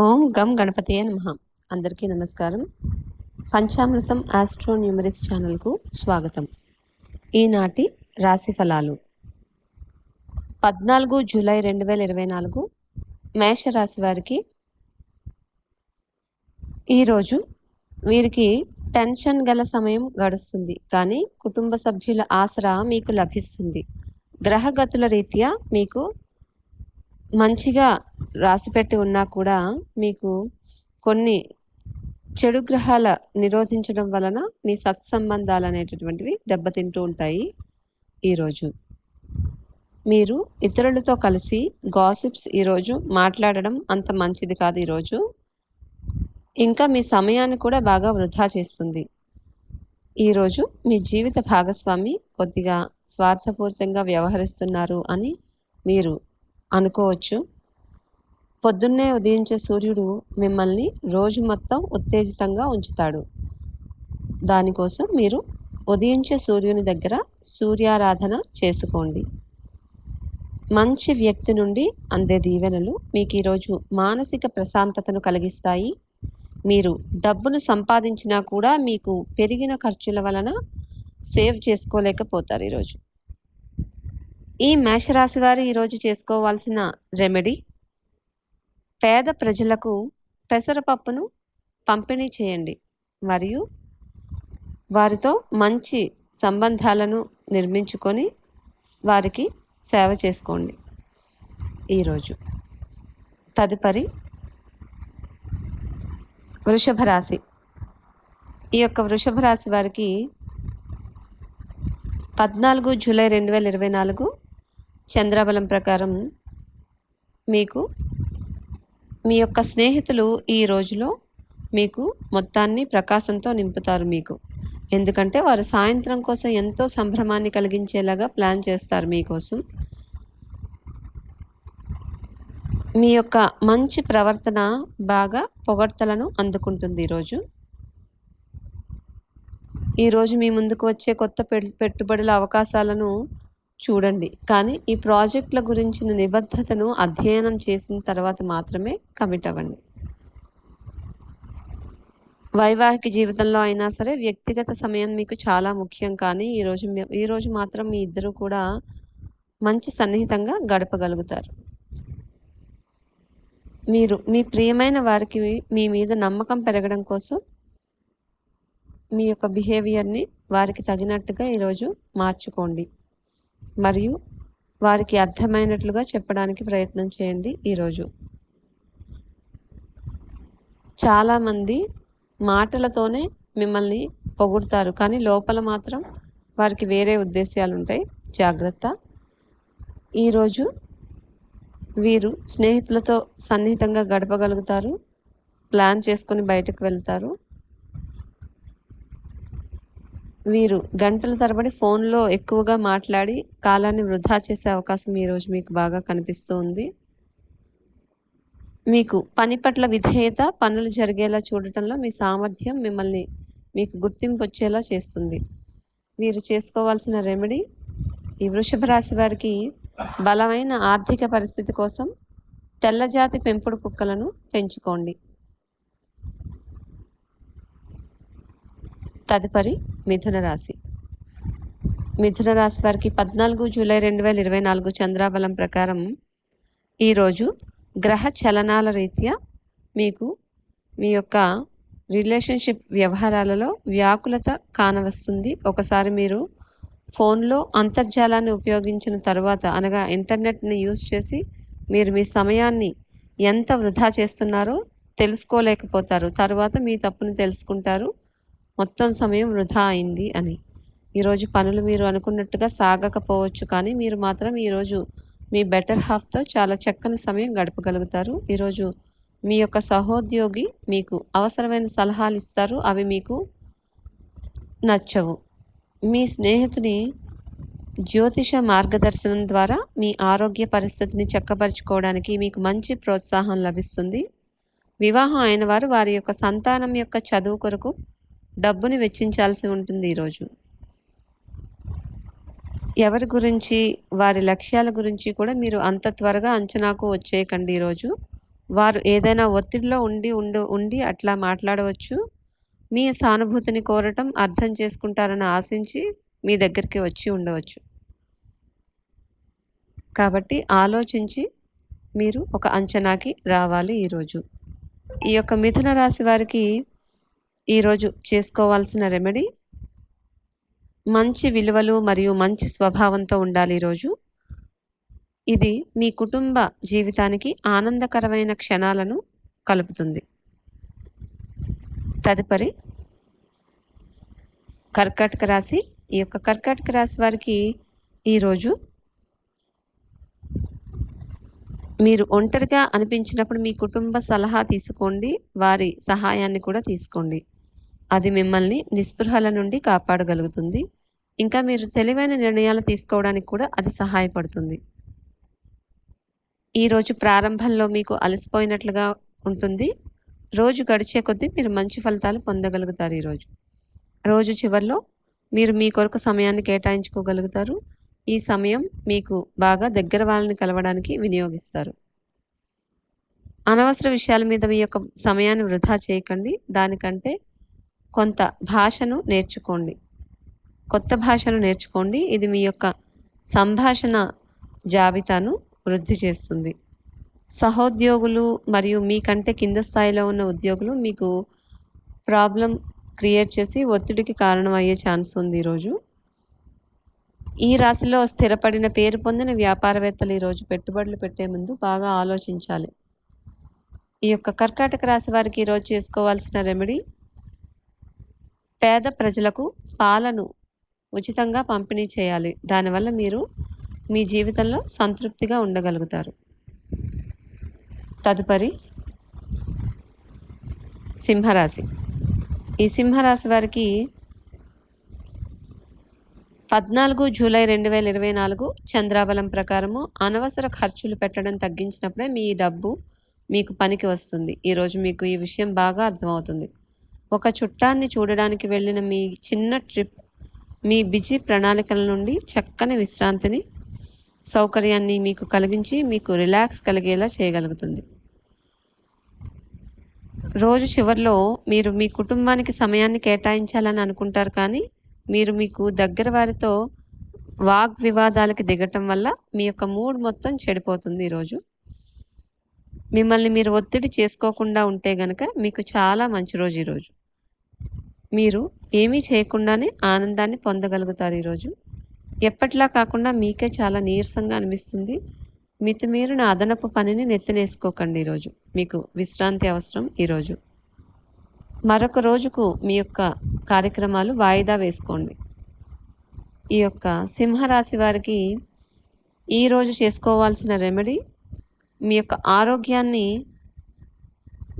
ఓం గం గణపతియ నమః. అందరికీ నమస్కారం. పంచామృతం ఆస్ట్రో న్యూమరిక్స్ ఛానల్కు స్వాగతం. ఈనాటి రాశి ఫలాలు. పద్నాలుగు జూలై రెండు వేల ఇరవై నాలుగు మేషరాశి వారికి ఈరోజు వీరికి టెన్షన్ గల సమయం గడుస్తుంది. కానీ కుటుంబ సభ్యుల ఆసరా మీకు లభిస్తుంది. గ్రహగతుల రీత్యా మీకు మంచిగా రాసిపెట్టి ఉన్నా కూడా మీకు కొన్ని చెడు గ్రహాల నిరోధించడం వలన మీ సత్సంబంధాలు అనేటటువంటివి దెబ్బతింటూ ఉంటాయి ఈరోజు. మీరు ఇతరులతో కలిసి గాసిప్స్ ఈరోజు మాట్లాడడం అంత మంచిది కాదు ఈరోజు. ఇంకా మీ సమయాన్ని కూడా బాగా వృధా చేస్తుంది. ఈరోజు మీ జీవిత భాగస్వామి కొద్దిగా స్వార్థపూరితంగా వ్యవహరిస్తున్నారు అని మీరు అనుకోవచ్చు. పొద్దున్నే ఉదయించే సూర్యుడు మిమ్మల్ని రోజు మొత్తం ఉత్తేజితంగా ఉంచుతాడు. దానికోసం మీరు ఉదయించే సూర్యుని దగ్గర సూర్యారాధన చేసుకోండి. మంచి వ్యక్తి నుండి అందే దీవెనలు మీకు ఈరోజు మానసిక ప్రశాంతతను కలిగిస్తాయి. మీరు డబ్బును సంపాదించినా కూడా మీకు పెరిగిన ఖర్చుల వలన సేవ్ చేసుకోలేకపోతారు ఈరోజు. ఈ మేషరాశి వారు ఈరోజు చేసుకోవాల్సిన రెమెడీ పేద ప్రజలకు పెసరపప్పును పంపిణీ చేయండి. మరియు వారితో మంచి సంబంధాలను నిర్మించుకొని వారికి సేవ చేసుకోండి. ఈరోజు తదుపరి వృషభ రాశి. ఈ యొక్క వృషభ రాశి వారికి పద్నాలుగు జూలై రెండు వేల ఇరవై నాలుగు చంద్రబలం ప్రకారం మీకు మీ యొక్క స్నేహితులు ఈ రోజులో మీకు మొత్తాన్ని ప్రకాశంతో నింపుతారు మీకు. ఎందుకంటే వారు సాయంత్రం కోసం ఎంతో సంభ్రమాన్ని కలిగించేలాగా ప్లాన్ చేస్తారు మీకోసం. మీ యొక్క మంచి ప్రవర్తన బాగా పొగడ్తలను అందుకుంటుంది ఈరోజు ఈరోజు మీ ముందుకు వచ్చే కొత్త పెట్టుబడుల అవకాశాలను చూడండి. కానీ ఈ ప్రాజెక్టుల గురించిన నిబద్ధతను అధ్యయనం చేసిన తర్వాత మాత్రమే కమిట్ అవ్వండి. వైవాహిక జీవితంలో అయినా సరే వ్యక్తిగత సమయం మీకు చాలా ముఖ్యం. కానీ ఈరోజు ఈరోజు మాత్రం మీ ఇద్దరు కూడా మంచి సన్నిహితంగా గడపగలుగుతారు. మీరు మీ ప్రియమైన వారికి మీ మీద నమ్మకం పెరగడం కోసం మీ యొక్క బిహేవియర్ని వారికి తగినట్టుగా ఈరోజు మార్చుకోండి. మరియు వారికి అర్థమైనట్లుగా చెప్పడానికి ప్రయత్నం చేయండి ఈరోజు. చాలామంది మాటలతోనే మిమ్మల్ని పొగుడతారు కానీ లోపల మాత్రం వారికి వేరే ఉద్దేశాలు ఉంటాయి జాగ్రత్త. ఈరోజు వీరు స్నేహితులతో సన్నిహితంగా గడపగలుగుతారు ప్లాన్ చేసుకొని బయటకు వెళ్తారు. వీరు గంటల తరబడి ఫోన్లో ఎక్కువగా మాట్లాడి కాలాన్ని వృధా చేసే అవకాశం ఈరోజు మీకు బాగా కనిపిస్తూ ఉంది మీకు పని పట్ల విధేయత పనులు జరిగేలా చూడటంలో మీ సామర్థ్యం మిమ్మల్ని మీకు గుర్తింపు వచ్చేలా చేస్తుంది. మీరు చేసుకోవాల్సిన రెమెడీ ఈ వృషభ రాశి వారికి బలమైన ఆర్థిక పరిస్థితి కోసం తెల్లజాతి పెంపుడు కుక్కలను పెంచుకోండి. తదుపరి మిథున రాశి. మిథున రాశి వారికి పద్నాలుగు జూలై రెండు వేల ఇరవై నాలుగు చంద్రాబలం ప్రకారం ఈరోజు గ్రహ చలనాల రీత్యా మీకు మీ యొక్క రిలేషన్షిప్ వ్యవహారాలలో వ్యాకులత కానవస్తుంది. ఒకసారి మీరు ఫోన్లో అంతర్జాలాన్ని ఉపయోగించిన తర్వాత అనగా ఇంటర్నెట్ని యూజ్ చేసి మీరు మీ సమయాన్ని ఎంత వృధా చేస్తున్నారో తెలుసుకోలేకపోతారు. తర్వాత మీ తప్పును తెలుసుకుంటారు. మొత్తం సమయం వృధా అయింది అని. ఈరోజు పనులు మీరు అనుకున్నట్టుగా సాగకపోవచ్చు కానీ మీరు మాత్రం ఈరోజు మీ బెటర్ హాఫ్తో చాలా చక్కని సమయం గడపగలుగుతారు. ఈరోజు మీ యొక్క సహోద్యోగి మీకు అవసరమైన సలహాలు ఇస్తారు. అవి మీకు నచ్చవు. మీ స్నేహితుని జ్యోతిష మార్గదర్శనం ద్వారా మీ ఆరోగ్య పరిస్థితిని చక్కపరుచుకోవడానికి మీకు మంచి ప్రోత్సాహం లభిస్తుంది. వివాహం అయిన వారు వారి యొక్క సంతానం యొక్క చదువు కొరకు డబ్బుని వెచ్చించాల్సి ఉంటుంది ఈరోజు ఎవరి గురించి వారి లక్ష్యాల గురించి కూడా మీరు అంత త్వరగా అంచనాకు వచ్చేయకండి ఈరోజు వారు ఏదైనా ఒత్తిడిలో ఉండి ఉండు ఉండి అట్లా మాట్లాడవచ్చు. మీ సానుభూతిని కోరటం అర్థం చేసుకుంటారని ఆశించి మీ దగ్గరికి వచ్చి ఉండవచ్చు. కాబట్టి ఆలోచించి మీరు ఒక అంచనాకి రావాలి ఈరోజు ఈ యొక్క మిథున రాశి వారికి ఈరోజు చేసుకోవాల్సిన రెమెడీ మంచి విలువలు మరియు మంచి స్వభావంతో ఉండాలి ఈరోజు. ఇది మీ కుటుంబ జీవితానికి ఆనందకరమైన క్షణాలను కలుపుతుంది. తదుపరి కర్కాటక రాశి. ఈ యొక్క కర్కాటక రాశి వారికి ఈరోజు మీరు ఒంటరిగా అనిపించినప్పుడు మీ కుటుంబ సలహా తీసుకోండి. వారి సహాయాన్ని కూడా తీసుకోండి. అది మిమ్మల్ని నిస్పృహల నుండి కాపాడగలుగుతుంది. ఇంకా మీరు తెలివైన నిర్ణయాలు తీసుకోవడానికి కూడా అది సహాయపడుతుంది. ఈరోజు ప్రారంభంలో మీకు అలసిపోయినట్లుగా ఉంటుంది. రోజు గడిచే కొద్దీ మీరు మంచి ఫలితాలు పొందగలుగుతారు ఈరోజు రోజు చివరిలో మీరు మీ కొరకు సమయాన్ని కేటాయించుకోగలుగుతారు. ఈ సమయం మీకు బాగా దగ్గర వాళ్ళని కలవడానికి వినియోగిస్తారు. అనవసర విషయాల మీద మీ యొక్క సమయాన్ని వృధా చేయకండి. దానికంటే కొంత భాషను నేర్చుకోండి. కొత్త భాషను నేర్చుకోండి. ఇది మీ యొక్క సంభాషణ జాబితాను వృద్ధి చేస్తుంది. సహోద్యోగులు మరియు మీకంటే కింద స్థాయిలో ఉన్న ఉద్యోగులు మీకు ప్రాబ్లం క్రియేట్ చేసి ఒత్తిడికి కారణం అయ్యే ఛాన్స్ ఉంది ఈరోజు. ఈ రాశిలో స్థిరపడిన పేరు పొందిన వ్యాపారవేత్తలు ఈరోజు పెట్టుబడులు పెట్టే ముందు బాగా ఆలోచించాలి. ఈ యొక్క కర్కాటక రాశి వారికి ఈరోజు చేసుకోవాల్సిన రెమెడీ పేద ప్రజలకు పాలను ఉచితంగా పంపిణీ చేయాలి. దానివల్ల మీరు మీ జీవితంలో సంతృప్తిగా ఉండగలుగుతారు. తదుపరి సింహరాశి. ఈ సింహరాశి వారికి పద్నాలుగు జూలై రెండు వేల ఇరవై నాలుగు చంద్రాబలం ప్రకారము అనవసర ఖర్చులు పెట్టడం తగ్గించినప్పుడే మీ డబ్బు మీకు పనికి వస్తుంది. ఈరోజు మీకు ఈ విషయం బాగా అర్థమవుతుంది. ఒక చుట్టాన్ని చూడడానికి వెళ్ళిన మీ చిన్న ట్రిప్ మీ బిజీ ప్రణాళికల నుండి చక్కని విశ్రాంతిని సౌకర్యాన్ని మీకు కలిగించి మీకు రిలాక్స్ కలిగేలా చేయగలుగుతుంది. రోజు చివరిలో మీరు మీ కుటుంబానికి సమయాన్ని కేటాయించాలని అనుకుంటారు కానీ మీరు మీకు దగ్గర వారితో వాగ్ వివాదాలకి దిగటం వల్ల మీ యొక్క మూడ్ మొత్తం చెడిపోతుంది ఈరోజు. మిమ్మల్ని మీరు ఒత్తిడి చేసుకోకుండా ఉంటే గనక మీకు చాలా మంచి రోజు ఈరోజు. మీరు ఏమీ చేయకుండానే ఆనందాన్ని పొందగలుగుతారు ఈరోజు. ఎప్పట్లా కాకుండా మీకే చాలా నీరసంగా అనిపిస్తుంది. మితిమీరిన అదనపు పనిని నెత్తినేసుకోకండి ఈరోజు. మీకు విశ్రాంతి అవసరం ఈరోజు. మరొక రోజుకు మీ యొక్క కార్యక్రమాలు వాయిదా వేసుకోండి. ఈ యొక్క సింహరాశి వారికి ఈరోజు చేసుకోవాల్సిన రెమెడీ మీ యొక్క ఆరోగ్యాన్ని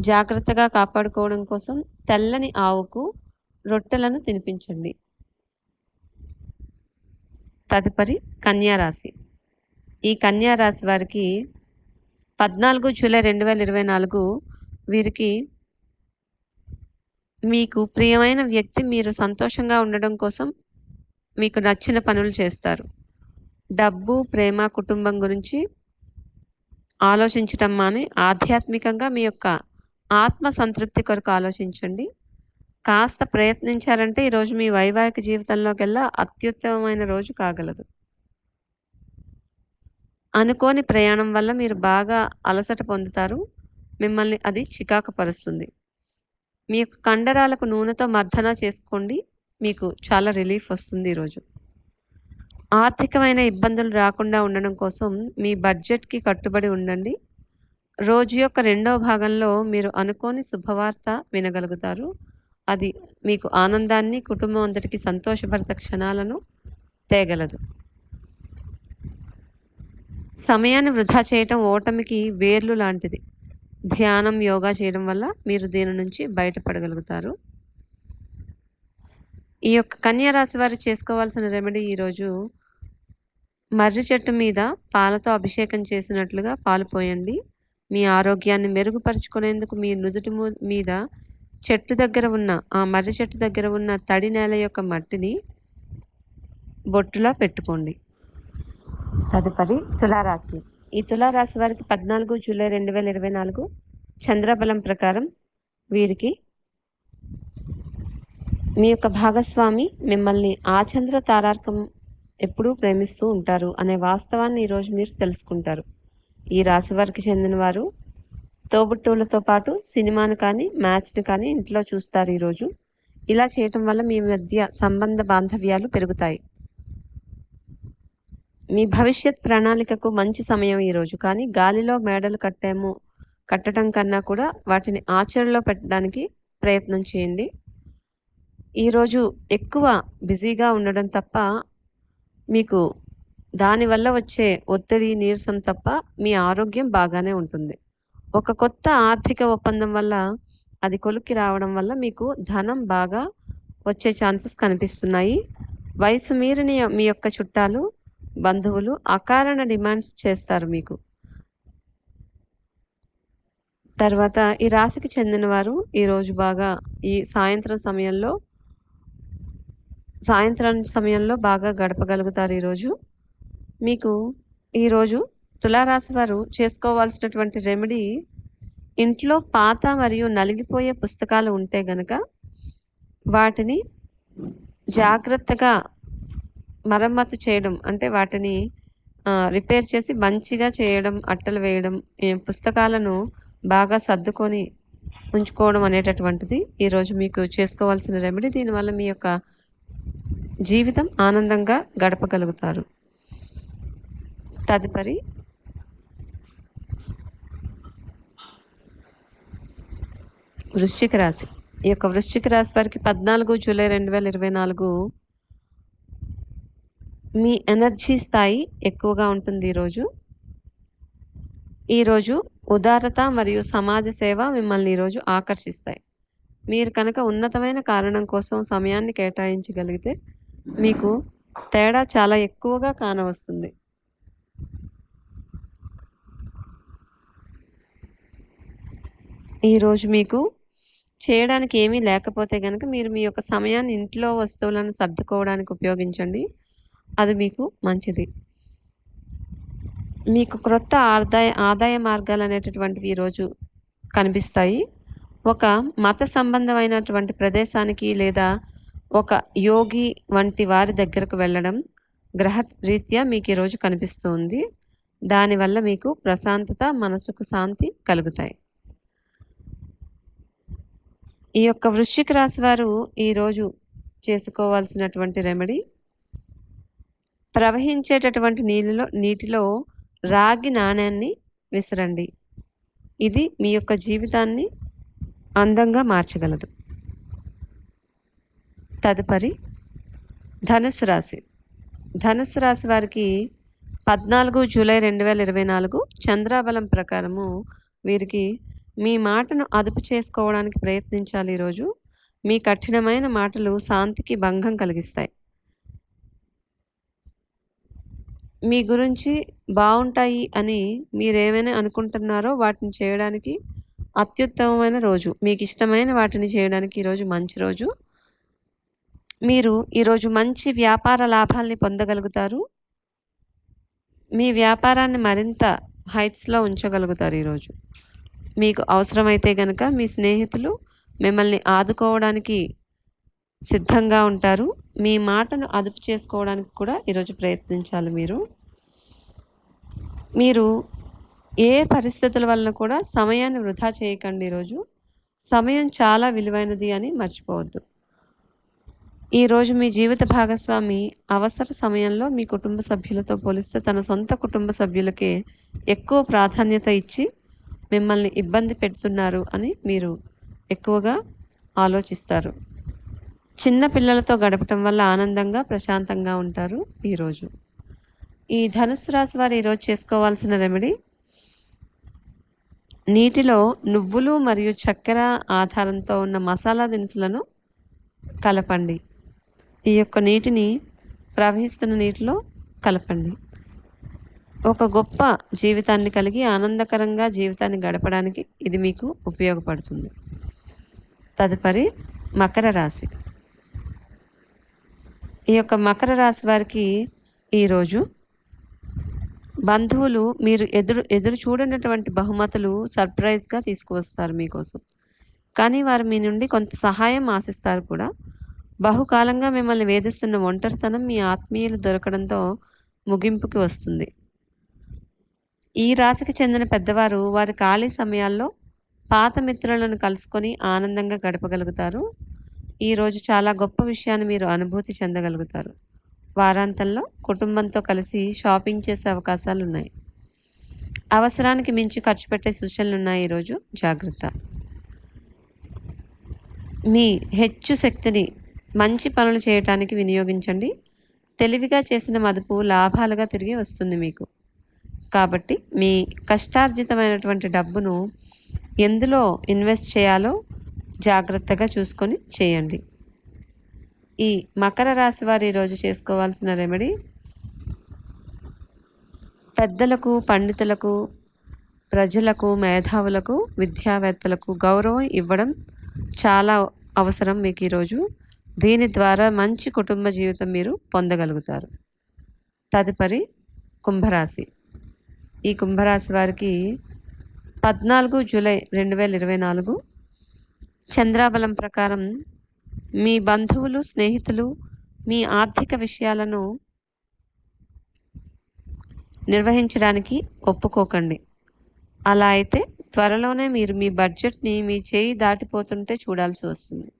జాగ్రత్తగా కాపాడుకోవడం కోసం తెల్లని ఆవుకు రొట్టెలను తినిపించండి. తదుపరి కన్యారాశి. ఈ కన్యారాశి వారికి పద్నాలుగు జూలై రెండు వేల ఇరవై నాలుగు వీరికి మీకు ప్రియమైన వ్యక్తి మీరు సంతోషంగా ఉండడం కోసం మీకు నచ్చిన పనులు చేస్తారు. డబ్బు ప్రేమ కుటుంబం గురించి ఆలోచించటం మానే ఆధ్యాత్మికంగా మీ యొక్క ఆత్మ సంతృప్తి కొరకు ఆలోచించండి. కాస్త ప్రయత్నించారంటే ఈరోజు మీ వైవాహిక జీవితంలోకెల్లా అత్యుత్తమమైన రోజు కాగలదు. అనుకోని ప్రయాణం వల్ల మీరు బాగా అలసట పొందుతారు. మిమ్మల్ని అది చికాకు పరుస్తుంది మీ యొక్క కండరాలకు నూనెతో మర్దన చేసుకోండి. మీకు చాలా రిలీఫ్ వస్తుంది ఈరోజు ఆర్థికమైన ఇబ్బందులు రాకుండా ఉండడం కోసం మీ బడ్జెట్కి కట్టుబడి ఉండండి. రోజు యొక్క రెండవ భాగంలో మీరు అనుకోని శుభవార్త వినగలుగుతారు. అది మీకు ఆనందాన్ని కుటుంబం అంతటికి సంతోషభరిత క్షణాలను తేగలదు. సమయాన్ని వృధా చేయటం ఓటమికి వేర్లు లాంటిది. ధ్యానం యోగా చేయడం వల్ల మీరు దీని నుంచి బయటపడగలుగుతారు? ఈ యొక్క కన్యా రాశి వారు చేసుకోవాల్సిన రెమెడీ ఈరోజు మర్రి చెట్టు మీద పాలతో అభిషేకం చేసినట్లుగా పాలు పోయండి. మీ ఆరోగ్యాన్ని మెరుగుపరుచుకునేందుకు మీ నుదుటి మీద చెట్టు దగ్గర ఉన్న ఆ మర్రి చెట్టు దగ్గర ఉన్న తడి నేల యొక్క మట్టిని బొట్టులా పెట్టుకోండి. తదుపరి తులారాశి. ఈ తులారాశి వారికి పద్నాలుగు జూలై రెండు వేల ఇరవై నాలుగు చంద్రబలం ప్రకారం వీరికి మీ యొక్క భాగస్వామి మిమ్మల్ని ఆ చంద్ర తారార్కం ఎప్పుడూ ప్రేమిస్తూ ఉంటారు అనే వాస్తవాన్ని ఈరోజు మీరు తెలుసుకుంటారు. ఈ రాశి వారికి చెందిన వారు తోబుట్టువులతో పాటు సినిమాను కానీ మ్యాచ్ను కానీ ఇంట్లో చూస్తారు ఈరోజు. ఇలా చేయటం వల్ల మీ మధ్య సంబంధ బాంధవ్యాలు పెరుగుతాయి. మీ భవిష్యత్ ప్రణాళికకు మంచి సమయం ఈరోజు. కానీ గాలిలో మేడలు కట్టాము కట్టడం కన్నా కూడా వాటిని ఆచరణలో పెట్టడానికి ప్రయత్నం చేయండి. ఈరోజు ఎక్కువ బిజీగా ఉండడం తప్ప మీకు దానివల్ల వచ్చే ఒత్తిడి నీరసం తప్ప మీ ఆరోగ్యం బాగానే ఉంటుంది. ఒక కొత్త ఆర్థిక ఒప్పందం వల్ల అది కొలిక్కి రావడం వల్ల మీకు ధనం బాగా వచ్చే ఛాన్సెస్ కనిపిస్తున్నాయి. వయసు మీరిని మీ యొక్క చుట్టాలు బంధువులు అకారణ డిమాండ్స్ చేస్తారు మీకు. తర్వాత ఈ రాశికి చెందిన వారు ఈరోజు బాగా ఈ సాయంత్రం సమయంలో సాయంత్రం సమయంలో బాగా గడపగలుగుతారు ఈరోజు మీకు ఈరోజు తులారాశి వారు చేసుకోవాల్సినటువంటి రెమెడీ ఇంట్లో పాత మరియు నలిగిపోయే పుస్తకాలు ఉంటే గనక వాటిని జాగ్రత్తగా మరమ్మతు చేయడం అంటే వాటిని రిపేర్ చేసి మంచిగా చేయడం అట్టలు వేయడం పుస్తకాలను బాగా సర్దుకొని ఉంచుకోవడం అనేటటువంటిది ఈరోజు మీకు చేసుకోవాల్సిన రెమెడీ దీనివల్ల మీ యొక్క జీవితం ఆనందంగా గడపగలుగుతారు. తదుపరి వృశ్చిక రాశి. ఈ యొక్క వృశ్చిక రాశి వారికి పద్నాలుగు జూలై రెండు వేల ఇరవై నాలుగు మీ ఎనర్జీ స్థాయి ఎక్కువగా ఉంటుంది ఈరోజు. ఈరోజు ఉదారత మరియు సమాజ సేవ మిమ్మల్ని ఈరోజు ఆకర్షిస్తాయి. మీరు కనుక ఉన్నతమైన కారణం కోసం సమయాన్ని కేటాయించగలిగితే మీకు తేడా చాలా ఎక్కువగా కానవస్తుంది. ఈరోజు మీకు చేయడానికి ఏమీ లేకపోతే కనుక మీరు మీ యొక్క సమయాన్ని ఇంట్లో వస్తువులను సర్దుకోవడానికి ఉపయోగించండి. అది మీకు మంచిది. మీకు క్రొత్త ఆదాయ ఆదాయ మార్గాలు అనేటటువంటివి ఈరోజు కనిపిస్తాయి. ఒక మత సంబంధమైనటువంటి ప్రదేశానికి లేదా ఒక యోగి వంటి వారి దగ్గరకు వెళ్ళడం గ్రహ రీత్యా మీకు ఈరోజు కనిపిస్తుంది దానివల్ల మీకు ప్రశాంతత మనసుకు శాంతి కలుగుతాయి. ఈ యొక్క వృశ్చిక రాశి వారు ఈరోజు చేసుకోవాల్సినటువంటి రెమెడీ ప్రవహించేటటువంటి నీళ్ళలో నీటిలో రాగి నాణ్యాన్ని విసరండి. ఇది మీ యొక్క జీవితాన్ని అందంగా మార్చగలదు. తదుపరి ధనుసు రాశి. ధనుసు రాశి వారికి పద్నాలుగు జూలై రెండు వేల ఇరవై నాలుగు చంద్రాబలం ప్రకారము వీరికి మీ మాటను అదుపు చేసుకోవడానికి ప్రయత్నించాలి ఈరోజు. మీ కఠినమైన మాటలు శాంతికి భంగం కలిగిస్తాయి. మీ గురించి బాగుంటాయి అని మీరేమైనా అనుకుంటున్నారో వాటిని చేయడానికి అత్యుత్తమమైన రోజు. మీకు ఇష్టమైన వాటిని చేయడానికి ఈరోజు మంచి రోజు. మీరు ఈరోజు మంచి వ్యాపార లాభాల్ని పొందగలుగుతారు. మీ వ్యాపారాన్ని మరింత హైట్స్లో ఉంచగలుగుతారు ఈరోజు. మీకు అవసరమైతే కనుక మీ స్నేహితులు మిమ్మల్ని ఆదుకోవడానికి సిద్ధంగా ఉంటారు. మీ మాటను అదుపు చేసుకోవడానికి కూడా ఈరోజు ప్రయత్నించాలి మీరు. మీరు ఏ పరిస్థితుల వలన కూడా సమయాన్ని వృధా చేయకండి ఈరోజు సమయం చాలా విలువైనది అని మర్చిపోవద్దు. ఈరోజు మీ జీవిత భాగస్వామి అవసర సమయంలో మీ కుటుంబ సభ్యులతో పోలిస్తే తన సొంత కుటుంబ సభ్యులకే ఎక్కువ ప్రాధాన్యత ఇచ్చి మిమ్మల్ని ఇబ్బంది పెడుతున్నారు అని మీరు ఎక్కువగా ఆలోచిస్తారు. చిన్న పిల్లలతో గడపటం వల్ల ఆనందంగా ప్రశాంతంగా ఉంటారు ఈరోజు. ఈ ధనుసు రాశి వారు ఈరోజు చేసుకోవాల్సిన రెమెడీ నీటిలో నువ్వులు మరియు చక్కెర ఆధారంతో ఉన్న మసాలా దినుసులను కలపండి. ఈ యొక్క నీటిని ప్రవహిస్తున్న నీటిలో కలపండి. ఒక గొప్ప జీవితాన్ని కలిగి ఆనందకరంగా జీవితాన్ని గడపడానికి ఇది మీకు ఉపయోగపడుతుంది. తదుపరి మకర రాశి. ఈ యొక్క మకర రాశి వారికి ఈరోజు బంధువులు మీరు ఎదురు ఎదురు చూడనటువంటి బహుమతులు సర్ప్రైజ్గా తీసుకువస్తారు మీకోసం. కానీ వారు మీ నుండి కొంత సహాయం ఆశిస్తారు కూడా. బహుకాలంగా మిమ్మల్ని వేధిస్తున్న ఒంటరితనం మీ ఆత్మీయులు దొరకడంతో ముగింపుకి వస్తుంది. ఈ రాశికి చెందిన పెద్దవారు వారి ఖాళీ సమయాల్లో పాత మిత్రులను కలుసుకొని ఆనందంగా గడపగలుగుతారు. ఈరోజు చాలా గొప్ప విషయాన్ని మీరు అనుభూతి చెందగలుగుతారు. వారాంతంలో కుటుంబంతో కలిసి షాపింగ్ చేసే అవకాశాలు ఉన్నాయి అవసరానికి మించి ఖర్చు పెట్టే సూచనలు ఉన్నాయి ఈరోజు జాగ్రత్త. మీ హెచ్చు శక్తిని మంచి పనులు చేయటానికి వినియోగించండి. తెలివిగా చేసిన మదుపు లాభాలుగా తిరిగి వస్తుంది మీకు. కాబట్టి మీ కష్టార్జితమైనటువంటి డబ్బును ఎందులో ఇన్వెస్ట్ చేయాలో జాగ్రత్తగా చూసుకొని చేయండి. ఈ మకర రాశి వారు ఈరోజు చేసుకోవాల్సిన రెమెడీ పెద్దలకు పండితులకు ప్రజలకు మేధావులకు విద్యావేత్తలకు గౌరవం ఇవ్వడం చాలా అవసరం మీకు ఈరోజు. దీని ద్వారా మంచి కుటుంబ జీవితం మీరు పొందగలుగుతారు. తదుపరి కుంభరాశి. ఈ కుంభరాశి వారికి పద్నాలుగు జూలై రెండు వేల ఇరవై నాలుగు చంద్రాబలం ప్రకారం మీ బంధువులు స్నేహితులు మీ ఆర్థిక విషయాలను నిర్వహించడానికి ఒప్పుకోకండి. అలా అయితే త్వరలోనే మీరు మీ బడ్జెట్ని మీ చేయి దాటిపోతుంటే చూడాల్సి వస్తుంది.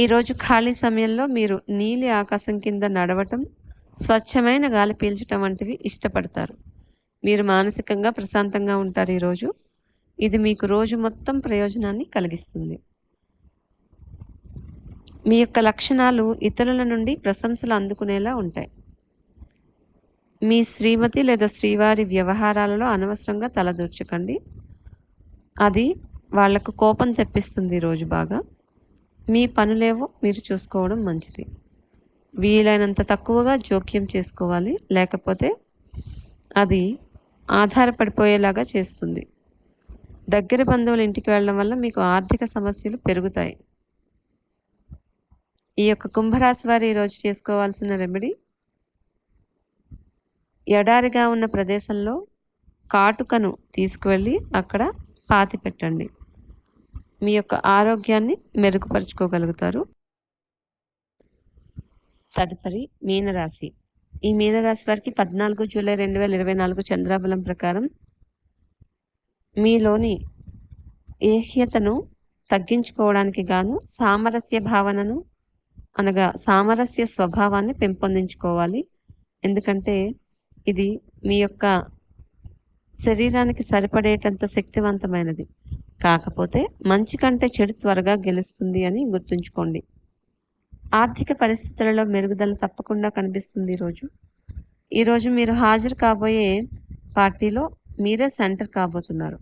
ఈరోజు ఖాళీ సమయంలో మీరు నీలి ఆకాశం కింద నడవటం స్వచ్ఛమైన గాలి పీల్చటం వంటివి ఇష్టపడతారు. మీరు మానసికంగా ప్రశాంతంగా ఉంటారు ఈరోజు ఇది మీకు రోజు మొత్తం ప్రయోజనాన్ని కలిగిస్తుంది. మీ యొక్క లక్షణాలు ఇతరుల నుండి ప్రశంసలు అందుకునేలా ఉంటాయి. మీ శ్రీమతి లేదా శ్రీవారి వ్యవహారాలలో అనవసరంగా తలదూర్చకండి. అది వాళ్ళకు కోపం తెప్పిస్తుంది ఈరోజు బాగా. మీ పనులేవో మీరు చూసుకోవడం మంచిది. వీలైనంత తక్కువగా జోక్యం చేసుకోవాలి. లేకపోతే అది ఆధారపడిపోయేలాగా చేస్తుంది. దగ్గర బంధువుల ఇంటికి వెళ్ళడం వల్ల మీకు ఆర్థిక సమస్యలు పెరుగుతాయి. ఈ యొక్క కుంభరాశి వారు ఈరోజు చేసుకోవాల్సిన రెమెడీ ఎడారిగా ఉన్న ప్రదేశంలో కాటుకను తీసుకువెళ్ళి అక్కడ పాతి పెట్టండి. మీ యొక్క ఆరోగ్యాన్ని మెరుగుపరుచుకోగలుగుతారు. తదుపరి మీనరాశి. ఈ మీనరాశి వారికి పద్నాలుగు జూలై రెండు వేల ఇరవై నాలుగు చంద్రాబలం ప్రకారం మీలోని ఏహ్యతను తగ్గించుకోవడానికి గాను సామరస్య భావనను అనగా సామరస్య స్వభావాన్ని పెంపొందించుకోవాలి. ఎందుకంటే ఇది మీ యొక్క శరీరానికి సరిపడేటంత శక్తివంతమైనది. కాకపోతే మంచి కంటే చెడు త్వరగా గెలుస్తుంది అని గుర్తుంచుకోండి. ఆర్థిక పరిస్థితులలో మెరుగుదల తప్పకుండా కనిపిస్తుంది ఈరోజు. ఈరోజు మీరు హాజరు కాబోయే పార్టీలో మీరే సెంటర్ కాబోతున్నారు.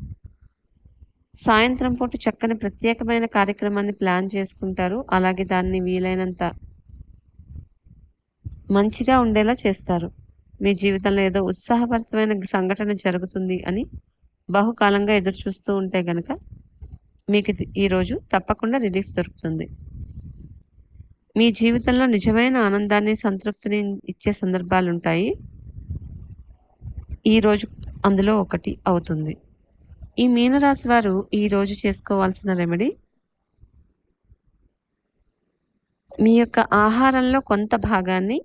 సాయంత్రం పూట చక్కని ప్రత్యేకమైన కార్యక్రమాన్ని ప్లాన్ చేసుకుంటారు. అలాగే దాన్ని వీలైనంత మంచిగా ఉండేలా చేస్తారు. మీ జీవితంలో ఏదో ఉత్సాహభరితమైన సంఘటన జరుగుతుంది అని బహుకాలంగా ఎదురు చూస్తూ ఉంటే గనక మీకు ఈరోజు తప్పకుండా రిలీఫ్ దొరుకుతుంది. మీ జీవితంలో నిజమైన ఆనందాన్ని సంతృప్తిని ఇచ్చే సందర్భాలు ఉంటాయి ఈరోజు అందులో ఒకటి అవుతుంది. ఈ మీనరాశి వారు ఈరోజు చేసుకోవాల్సిన రెమెడీ? మీ యొక్క ఆహారంలో కొంత భాగాన్ని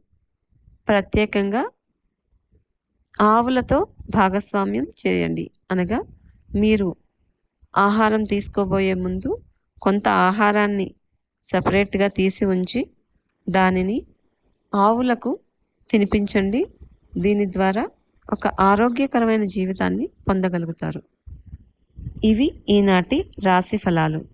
ప్రత్యేకంగా ఆవులతో భాగస్వామ్యం చేయండి. అనగా మీరు ఆహారం తీసుకోబోయే ముందు కొంత ఆహారాన్ని సపరేట్గా తీసి ఉంచి దానిని ఆవులకు తినిపించండి. దీని ద్వారా ఒక ఆరోగ్యకరమైన జీవితాన్ని పొందగలుగుతారు. ఇవి ఈనాటి రాశి ఫలాలు.